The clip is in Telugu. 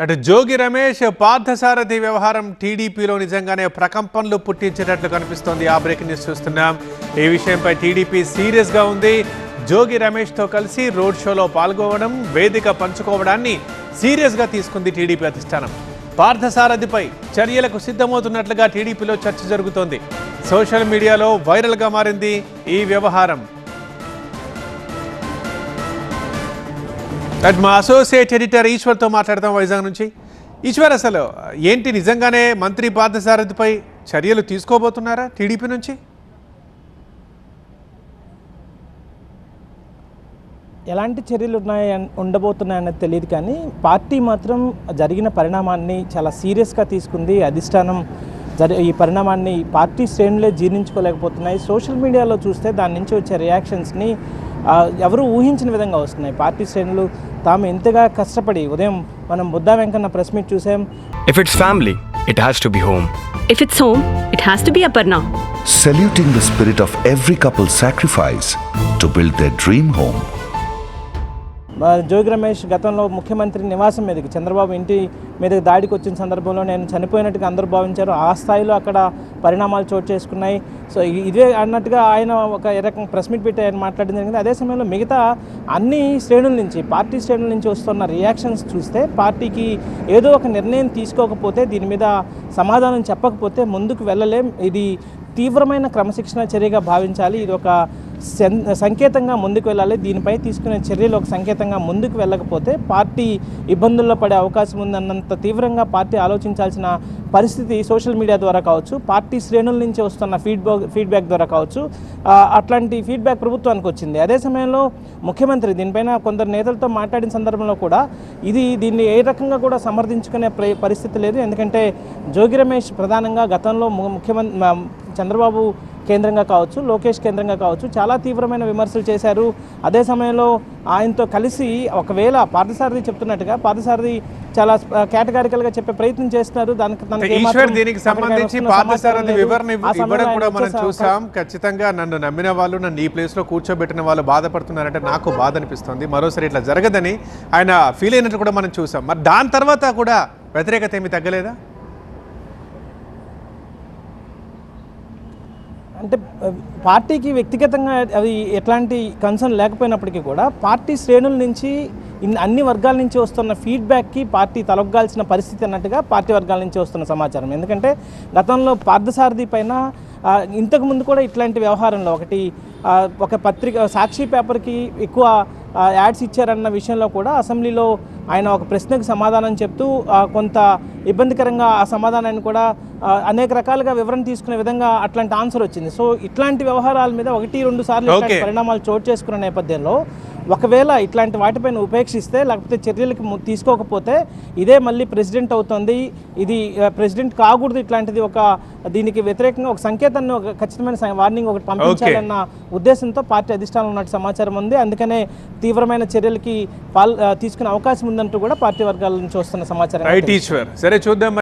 అటు జోగి రమేష్ పార్థసారథి వ్యవహారం టీడీపీలో నిజంగానే ప్రకంపనలు పుట్టించేటట్లు కనిపిస్తోంది. ఆ బ్రేకింగ్ న్యూస్ చూస్తున్నాం. ఈ విషయంపై టీడీపీ సీరియస్గా ఉంది. జోగి రమేష్తో కలిసి రోడ్ షోలో పాల్గొనడం వేదిక పంచుకోవడాన్ని సీరియస్గా తీసుకుంది టీడీపీ అధిష్టానం. పార్థసారథిపై చర్యలకు సిద్ధమవుతున్నట్లుగా టీడీపీలో చర్చ జరుగుతోంది. సోషల్ మీడియాలో వైరల్గా మారింది ఈ వ్యవహారం. అండ్ మా అసోసియేట్ ఎడిటర్ ఈశ్వర్తో మాట్లాడతాం వైజాగ్ నుంచి. ఈశ్వర్ అసలు ఏంటి నిజంగానే మంత్రి పార్థసారథిపై చర్యలు తీసుకోబోతున్నారా టీడీపీ నుంచి? ఎలాంటి చర్యలు ఉన్నాయి ఉండబోతున్నాయన్నది తెలియదు కానీ పార్టీ మాత్రం జరిగిన పరిణామాన్ని చాలా సీరియస్గా తీసుకుంది. అధిష్టానం జరి ఈ పరిణామాన్ని పార్టీ శ్రేణులే జీర్ణించుకోలేకపోతున్నాయి. సోషల్ మీడియాలో చూస్తే దాని నుంచి వచ్చే రియాక్షన్స్ని ఎవరు ఊహించిన విధంగా వస్తున్నాయి పార్టీ శ్రేణులు తాము ఎంతగా కష్టపడి ఉదయం మనం బుద్ధా వెంకన్న ప్రెస్ మీట్ చూసాం If it's family, it has to be home. If it's home, it has to be Aparna. saluting the spirit of every couple's sacrifice to build their dream home. ఆ, జోగి రమేష్ గతంలో ముఖ్యమంత్రి నివాసం మీదకి చంద్రబాబు ఇంటి మీదకి దాడికి వచ్చిన సందర్భంలో నేను చనిపోయినట్టుగా అందరూ భావించారు ఆ స్థాయిలో అక్కడ పరిణామాలు చోటు చేసుకున్నాయి. సో ఇదే అన్నట్టుగా ఆయన ఒక రకం రకంగా ప్రెస్ మీట్ పెట్టి ఆయన మాట్లాడడం జరిగింది. అదే సమయంలో మిగతా అన్ని శ్రేణుల నుంచి పార్టీ శ్రేణుల నుంచి వస్తున్న రియాక్షన్స్ చూస్తే పార్టీకి ఏదో ఒక నిర్ణయం తీసుకోకపోతే దీని మీద సమాధానం చెప్పకపోతే ముందుకు వెళ్ళలేం. ఇది తీవ్రమైన క్రమశిక్షణ చర్యగా భావించాలి. ఇది ఒక సంకేతంగా ముందుకు వెళ్ళాలి. దీనిపై తీసుకునే చర్యలు ఒక సంకేతంగా ముందుకు వెళ్ళకపోతే పార్టీ ఇబ్బందుల్లో పడే అవకాశం ఉందన్నంత తీవ్రంగా పార్టీ ఆలోచించాల్సిన పరిస్థితి సోషల్ మీడియా ద్వారా కావచ్చు పార్టీ శ్రేణుల నుంచి వస్తున్న ఫీడ్బ్యాక్ ఫీడ్బ్యాక్ ద్వారా కావచ్చు అట్లాంటి ఫీడ్బ్యాక్ ప్రభుత్వానికి వచ్చింది. అదే సమయంలో ముఖ్యమంత్రి దీనిపైన కొందరు నేతలతో మాట్లాడిన సందర్భంలో కూడా ఇది దీన్ని ఏ రకంగా కూడా సమర్థించుకునే పరిస్థితి లేదు. ఎందుకంటే జోగి రమేష్ ప్రధానంగా గతంలో ము- ముఖ్యమంత్రి చంద్రబాబు కేంద్రంగా కావచ్చు లోకేష్ కేంద్రంగా కావచ్చు చాలా తీవ్రమైన విమర్శలు చేశారు. అదే సమయంలో ఆయనతో కలిసి ఒకవేళ పార్థసారథి చెప్తున్నట్టుగా పార్థసారథి చాలా కేటగారికల్గా చెప్పే ప్రయత్నం చేస్తున్నారు. దానికి దీనికి సంబంధించి పార్థసారథి. వివరణ ఇవ్వడం కూడా మనం చూసాం. ఖచ్చితంగా నన్ను నమ్మిన వాళ్ళు నన్ను ఈ ప్లేస్లో కూర్చోబెట్టిన వాళ్ళు బాధపడుతున్నారంటే నాకు బాధ అనిపిస్తుంది మరోసారి ఇట్లా జరగదని ఆయన ఫీల్ అయినట్టు కూడా మనం చూసాం. మరి దాని తర్వాత కూడా వ్యతిరేకత ఏమి తగ్గలేదా? అంటే పార్టీకి వ్యక్తిగతంగా అవి ఎట్లాంటి కన్సర్న్ లేకపోయినప్పటికీ కూడా పార్టీ శ్రేణుల నుంచి అన్ని వర్గాల నుంచి వస్తున్న ఫీడ్బ్యాక్కి పార్టీ తలొగ్గాల్సిన పరిస్థితి అన్నట్టుగా పార్టీ వర్గాల నుంచి వస్తున్న సమాచారం. ఎందుకంటే గతంలో పార్థసారథి పైన ఇంతకుముందు ఇంతకు ముందు కూడా ఇట్లాంటి వ్యవహారంలో ఒకటి ఒక పత్రిక సాక్షి పేపర్కి ఎక్కువ యాడ్స్ ఇచ్చారన్న విషయంలో కూడా అసెంబ్లీలో ఆయన ఒక ప్రశ్నకు సమాధానం చెప్తూ కొంత ఇబ్బందికరంగా ఆ సమాధానాన్ని కూడా అనేక రకాలుగా వివరణ తీసుకునే విధంగా అట్లాంటి ఆన్సర్ వచ్చింది. సో ఇట్లాంటి వ్యవహారాల మీద ఒకటి రెండు సార్లు. పరిణామాలు చోటు చేసుకున్న నేపథ్యంలో ఒకవేళ ఇట్లాంటి వాటిపైన ఉపేక్షిస్తే లేకపోతే చర్యలకు తీసుకోకపోతే ఇదే మళ్ళీ ప్రెసిడెంట్ అవుతుంది. ఇది ప్రెసిడెంట్ కాకూడదు ఇట్లాంటిది ఒక దీనికి వ్యతిరేకంగా ఒక సంకేతాన్ని ఒక ఖచ్చితమైన వార్నింగ్ ఒకటి పంపించాలన్న ఉద్దేశంతో పార్టీ అధిష్టానం ఉన్నట్టు సమాచారం ఉంది. అందుకనే తీవ్రమైన చర్యలకి పాల్ తీసుకునే అవకాశం ఉందంటూ కూడా పార్టీ వర్గాల నుంచి వస్తున్న సమాచారం సరే చూద్దాం.